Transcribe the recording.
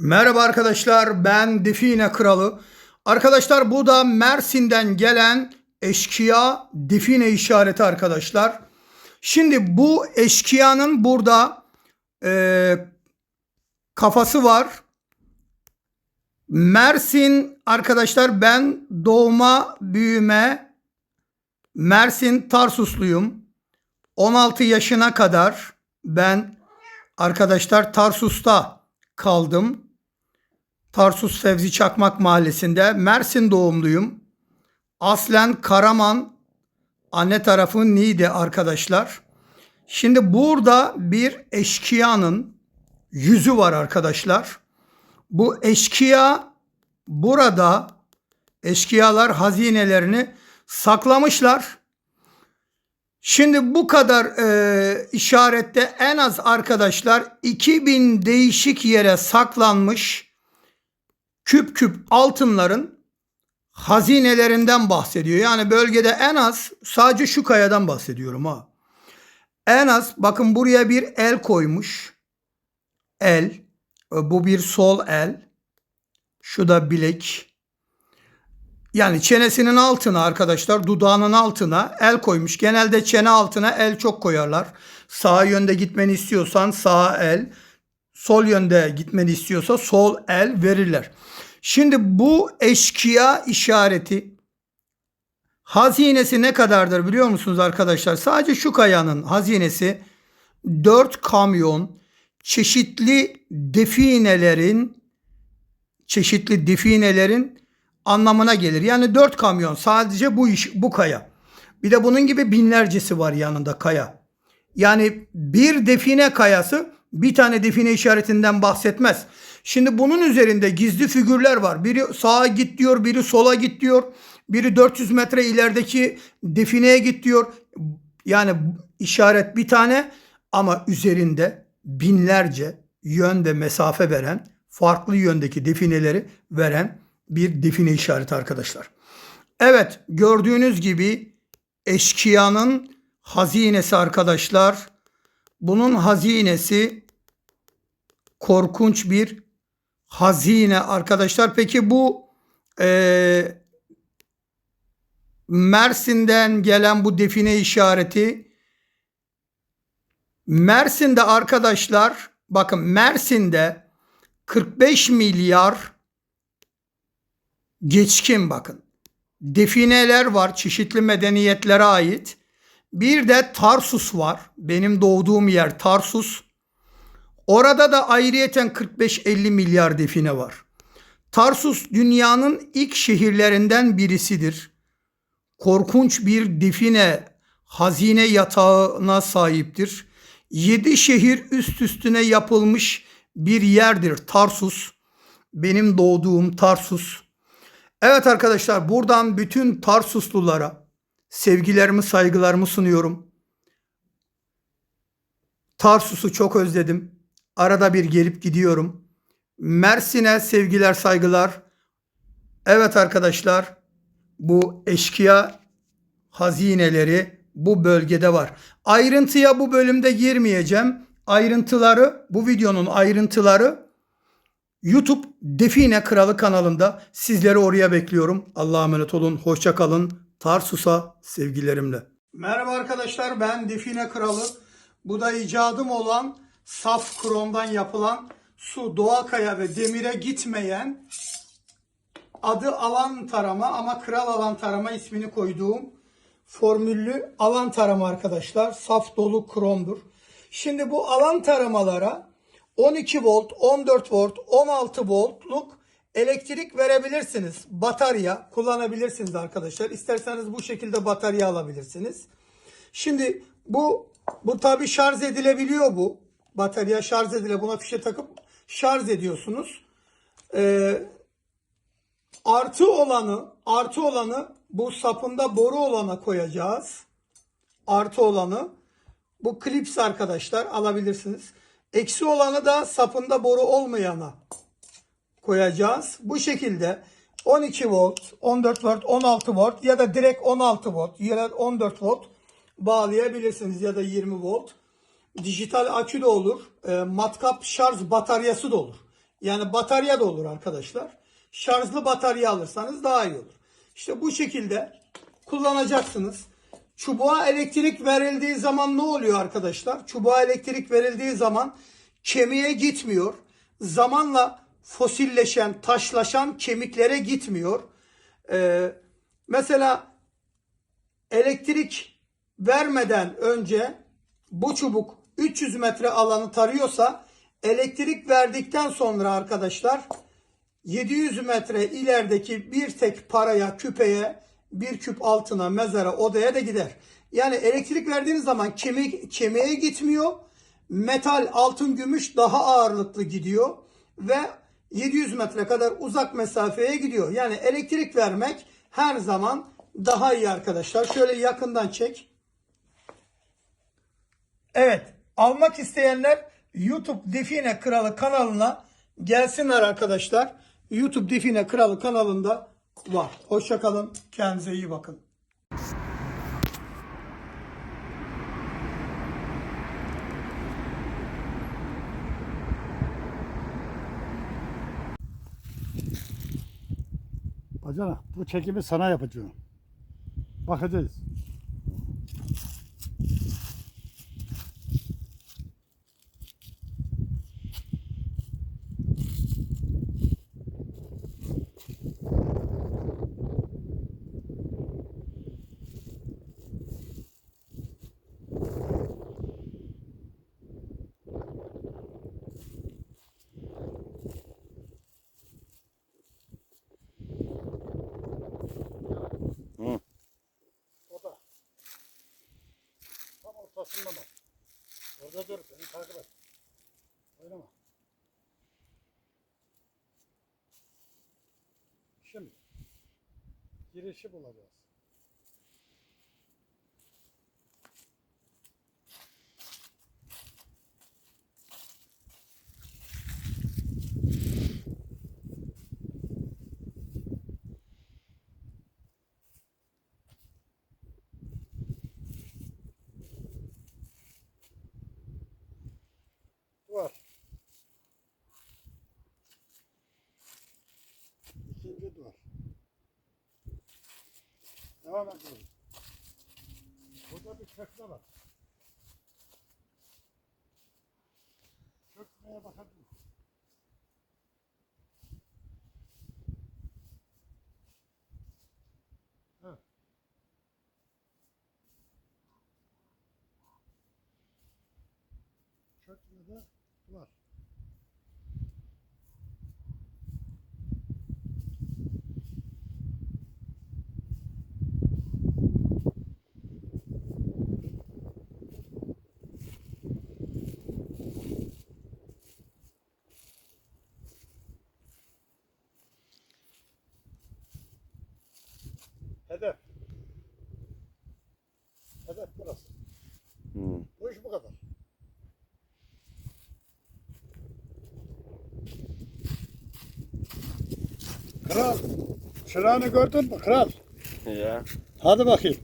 Merhaba arkadaşlar ben Define Kralı. Arkadaşlar bu da Mersin'den gelen eşkıya define işareti arkadaşlar. Şimdi bu eşkıyanın burada e, kafası var. Mersin arkadaşlar ben doğma büyüme Mersin Tarsusluyum. 16 yaşına kadar ben arkadaşlar Tarsus'ta kaldım. Tarsus Fevzi Çakmak Mahallesi'nde Mersin doğumluyum. Aslen Karaman anne tarafı Niğde arkadaşlar. Şimdi burada bir eşkıyanın yüzü var arkadaşlar. Bu eşkıya burada eşkıyalar hazinelerini saklamışlar. Şimdi bu kadar e, işarette en az arkadaşlar 2000 değişik yere saklanmış küp küp altınların hazinelerinden bahsediyor. Yani bölgede en az sadece şu kayadan bahsediyorum ha. En az bakın buraya bir el koymuş. El. Bu bir sol el. Şu da bilek. Yani çenesinin altına arkadaşlar dudağının altına el koymuş. Genelde çene altına el çok koyarlar. Sağ yönde gitmeni istiyorsan sağ el, sol yönde gitmeni istiyorsa sol el verirler. Şimdi bu eşkıya işareti hazinesi ne kadardır biliyor musunuz arkadaşlar? Sadece şu kayanın hazinesi 4 kamyon çeşitli definelerin çeşitli definelerin anlamına gelir. Yani 4 kamyon sadece bu iş bu kaya. Bir de bunun gibi binlercesi var yanında kaya. Yani bir define kayası bir tane define işaretinden bahsetmez. Şimdi bunun üzerinde gizli figürler var. Biri sağa git diyor, biri sola git diyor. Biri 400 metre ilerideki defineye git diyor. Yani işaret bir tane ama üzerinde binlerce yön ve mesafe veren, farklı yöndeki defineleri veren bir define işareti arkadaşlar. Evet gördüğünüz gibi eşkıyanın hazinesi arkadaşlar. Bunun hazinesi korkunç bir hazine arkadaşlar. Peki bu e, Mersin'den gelen bu define işareti Mersin'de arkadaşlar bakın Mersin'de 45 milyar geçkin bakın. Defineler var çeşitli medeniyetlere ait. Bir de Tarsus var. Benim doğduğum yer Tarsus. Orada da ayrıyeten 45-50 milyar define var. Tarsus dünyanın ilk şehirlerinden birisidir. Korkunç bir define, hazine yatağına sahiptir. Yedi şehir üst üstüne yapılmış bir yerdir Tarsus. Benim doğduğum Tarsus. Evet arkadaşlar buradan bütün Tarsuslulara sevgilerimi saygılarımı sunuyorum. Tarsus'u çok özledim. Arada bir gelip gidiyorum. Mersin'e sevgiler saygılar. Evet arkadaşlar bu eşkıya hazineleri bu bölgede var. Ayrıntıya bu bölümde girmeyeceğim. Ayrıntıları bu videonun ayrıntıları YouTube Define Kralı kanalında sizleri oraya bekliyorum. Allah'a emanet olun. Hoşça kalın. Tarsus'a sevgilerimle. Merhaba arkadaşlar ben Define Kralı. Bu da icadım olan saf kromdan yapılan su, doğal kaya ve demire gitmeyen adı alan tarama ama kral alan tarama ismini koyduğum formüllü alan tarama arkadaşlar. Saf dolu kromdur. Şimdi bu alan taramalara 12 volt, 14 volt, 16 voltluk elektrik verebilirsiniz. Batarya kullanabilirsiniz arkadaşlar. İsterseniz bu şekilde batarya alabilirsiniz. Şimdi bu bu tabi şarj edilebiliyor bu. Batarya şarj edile buna fişe takıp şarj ediyorsunuz. Ee, artı olanı artı olanı bu sapında boru olana koyacağız. Artı olanı bu klips arkadaşlar alabilirsiniz. Eksi olanı da sapında boru olmayana koyacağız. Bu şekilde 12 volt, 14 volt, 16 volt ya da direkt 16 volt ya da 14 volt bağlayabilirsiniz ya da 20 volt. Dijital akü de olur. E, matkap şarj bataryası da olur. Yani batarya da olur arkadaşlar. Şarjlı batarya alırsanız daha iyi olur. İşte bu şekilde kullanacaksınız. Çubuğa elektrik verildiği zaman ne oluyor arkadaşlar? Çubuğa elektrik verildiği zaman kemiğe gitmiyor. Zamanla fosilleşen, taşlaşan kemiklere gitmiyor. Ee, mesela elektrik vermeden önce bu çubuk 300 metre alanı tarıyorsa elektrik verdikten sonra arkadaşlar 700 metre ilerideki bir tek paraya, küpeye, bir küp altına, mezara, odaya da gider. Yani elektrik verdiğiniz zaman kemik, kemiğe gitmiyor. Metal, altın, gümüş daha ağırlıklı gidiyor ve 700 metre kadar uzak mesafeye gidiyor. Yani elektrik vermek her zaman daha iyi arkadaşlar. Şöyle yakından çek. Evet, almak isteyenler YouTube Define Kralı kanalına gelsinler arkadaşlar. YouTube Define Kralı kanalında var. Hoşçakalın. Kendinize iyi bakın. Bacana bu çekimi sana yapacağım. Bakacağız. Bak. Orada dur. Beni takip et. Oynama. Şimdi. Girişi bulacağız. Duvar. İkinci duvar. Devam ediyoruz. Burada bir çökme var. Çökmeye bakabilir. Evet. Çökmede var. Hedef. Hedef burası. Bu iş bu kadar. Kral. Çırağını gördün mü kral? Ya. Hadi bakayım.